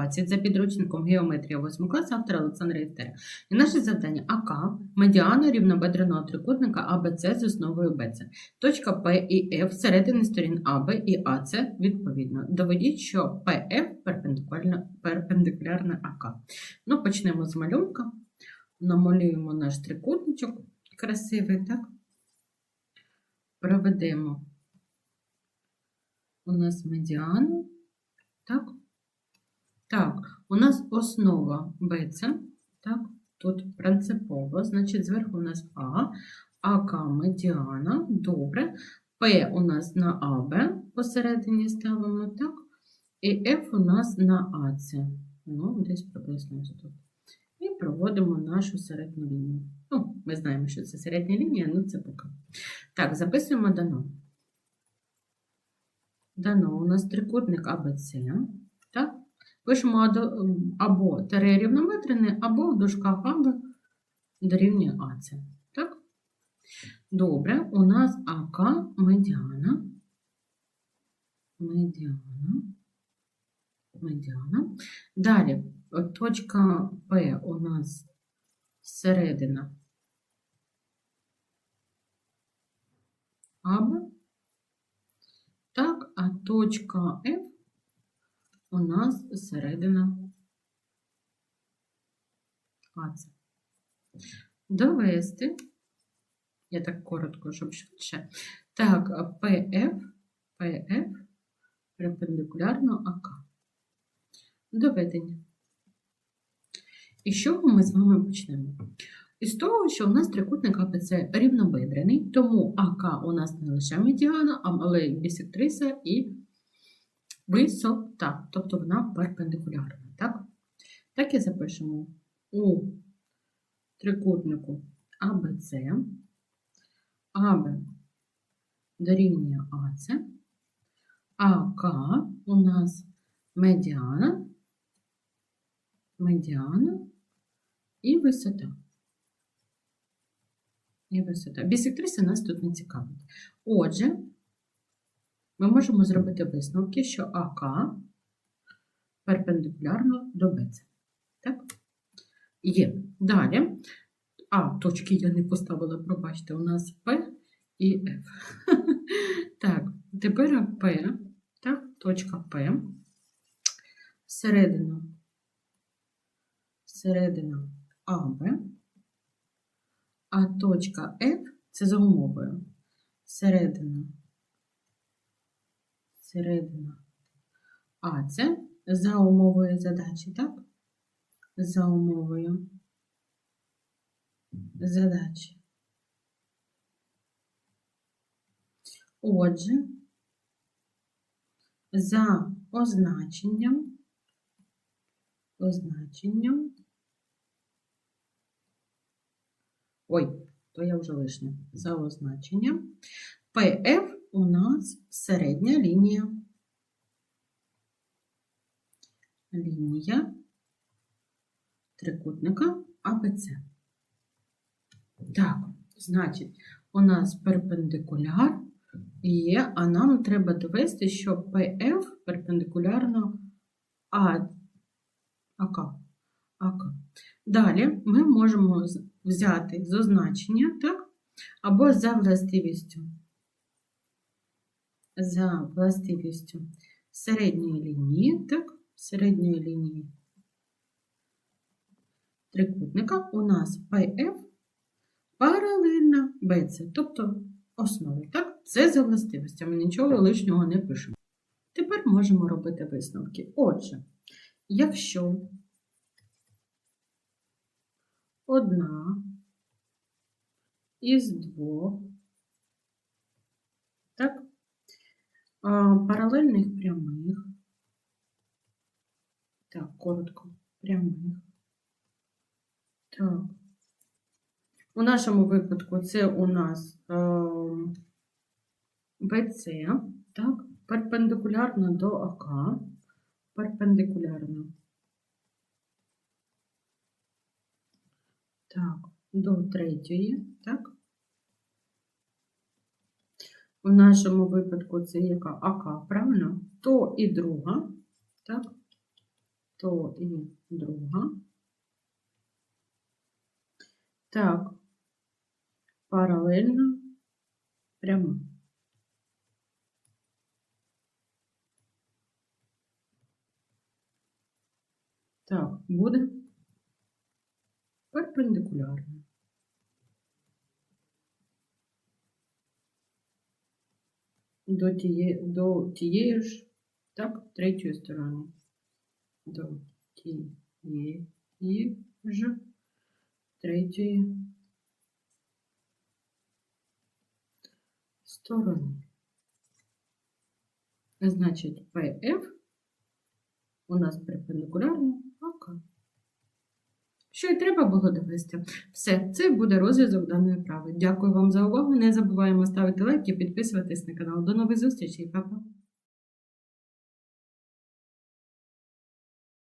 20 за підручником Геометрія 8 класу автора Олександра Істера. І наше завдання АК, медіана рівнобедреного трикутника АБЦ з основою БЦ. Точка П і Ф середини сторін АБ і АЦ відповідно. Доведіть, що ПФ перпендикулярна, перпендикулярна АК. Ну, почнемо з малюнка. Намалюємо наш трикутничок красивий, так? Проведемо у нас медіану. Так? Так, у нас основа БЦ. Так, тут принципово, значить, зверху у нас А, АК медіана, добре. П у нас на АБ посередині ставимо, так? І Ф у нас на АЦ. Ну, десь приблизно тут. І проводимо нашу середню лінію. Ну, ми знаємо, що це середня лінія, ну це поки. Так, записуємо дано. Дано у нас трикутник АБЦ. Так? Пишемо або тере рівнометрене, або в дужках АБ дорівнює АЦ. Так? Добре, у нас АК медіана. Медіана. Медіана. Далі, точка П у нас середина АБ. Так, а точка F у нас середина АЦ. Довести, я так коротко, щоб швидше. Так, PF, PF перпендикулярно АК. Доведення. І з чого ми з вами почнемо? Із того, що у нас трикутник АПЦ рівнобедрений, тому АК у нас не лише медіана, але й бісектриса і висота, тобто вона перпендикулярна. Так, так і запишемо у трикутнику АБЦ, АБ дорівнює АЦ, АК у нас медіана, медіана і висота. І висота. Бісектриса нас тут не цікавить. Отже, ми можемо зробити висновки, що АК перпендикулярно до БЦ. Так? Є. Далі. А, точки я не поставила, пробачте, у нас П і Ф. Так, тепер П, так, точка П. Середина. Середина АБ. А точка F це за умовою. Середина. Середина. А це за умовою задачі, так? За умовою задачі. Отже, за означенням, означенням Ой, то я вже лишня. За означенням. PF у нас середня лінія. Лінія трикутника АБЦ. Так, значить, у нас перпендикуляр є, а нам треба довести, що PF перпендикулярно АК. АК. Далі ми можемо взяти з так? Або за властивістю. За властивістю середньої лінії, так? Середньої лінії трикутника у нас PF паралельна BC, тобто основі, так? Це за властивостями, нічого лишнього не пишемо. Тепер можемо робити висновки. Отже, якщо одна із двох так, паралельних прямих. Так, коротко, прямих. Так. У нашому випадку це у нас ем, БЦ, так, перпендикулярно до АК, перпендикулярно. Так, до третьої, так? У нашому випадку це яка АК, правильно? То і друга, так? то і друга. Так, паралельно пряма. Так, буде перпендикулярно. До тієї, до тієї ж, так, третьої сторони. До тієї ж третьої сторони. Значить, PF у нас перпендикулярно АК. Що й треба було довести. Все, це буде розв'язок даної вправи. Дякую вам за увагу. Не забуваємо ставити лайки, підписуватись на канал. До нових зустрічей, Па-па!